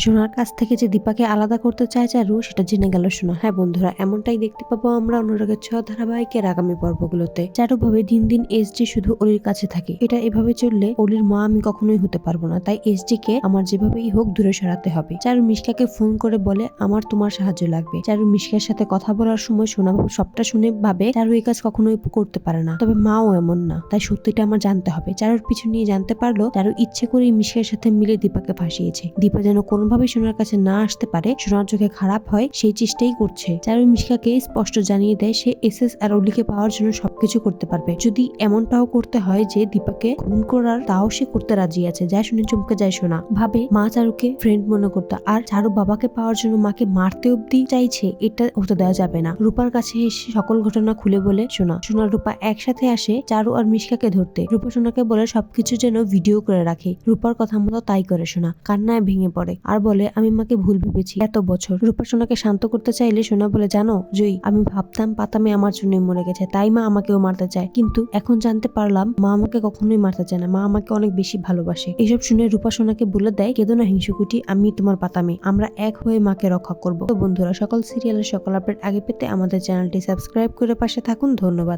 সোনার কাছ থেকে যে দীপাকে আলাদা করতে চায় চারু, সেটা জেনে গেল সোনা। হ্যাঁ বন্ধুরা, এমনটাই দেখতে পাবো আমরা অনুরাগের ছ ধারাবাহিকের আগামী পর্বগুলোতে। চারু ভাবে দিন দিন এসডি শুধু অলির কাছে থাকে। এটা এভাবে চললে অলির মা আমি কখনোই হতে পারব না। তাই এসডি কে আমার যেভাবেই হোক দূরে সরাতে হবে। চারু মিশকাকে ফোন করে বলে, আমার তোমার সাহায্য লাগবে। চারু মিশকার সাথে কথা বলার সময় সোনা সবটা শুনে ভাবে, চারু এই কাজ কখনোই করতে পারে না। তবে মাও এমন না। তাই সত্যিটা আমার জানতে হবে। চারুর পিছু নিয়ে জানতে পারল, চারু ইচ্ছে করে মিশকার সাথে মিলে দীপাকে ফাঁসিয়েছে। দীপা যেন কোনোভাবেই সোনার কাছে না আসতে পারে, সোনার চোখে খারাপ হয়, সেই চেষ্টাই করছে। চারু মিশকাকে স্পষ্ট জানিয়ে দেয়, সে এস এস আর অলিকে পাওয়ার জন্য সবকিছু করতে পারবে। যদি এমনটাও করতে হয় যে দীপাকে খুন করার, তাও সে করতে রাজি আছে। যা শুনে চমকে যায় সোনা। ভাবে মা চারুকে ফ্রেন্ড মনে করতো, আর চারু বাবাকে পাওয়ার জন্য মাকে মারতে অব্দি চাইছে, এটা হতে দেওয়া যাবে না। রূপার কাছে এসে সকল ঘটনা খুলে বলে সোনা। সোনা রূপা একসাথে আসে চারু আর মিশকাকে ধরতে। রূপা সোনাকে বলে সবকিছু যেন ভিডিও করে রাখে। রূপার কথা মতো তাই করে সোনা। কান্নায় ভেঙে পড়ে। আর বলে, আমি মাকে ভুল ভেবেছি। এত বছর। রূপা সোনাকে শান্ত করতে চাইলে সোনা বলে, জানো জয়ী আমি ভাবতাম পাতামে আমার জন্যই মরে গেছে, তাই মা আমাকেও মারতে চায়। কিন্তু এখন জানতে পারলাম, মা আমাকে কখনোই মারতে চায় না। মা আমাকে অনেক বেশি ভালোবাসে। এসব শুনে রূপা সোনাকে বলে দেয়, কেদো না হিংসুকুটি, আমি তোমার পাতামে। আমরা এক হয়ে মাকে রক্ষা করব। তো বন্ধুরা, সকল সিরিয়ালের সকল আপডেট আগে পেতে আমাদের চ্যানেলটি সাবস্ক্রাইব করে পাশে থাকুন। ধন্যবাদ।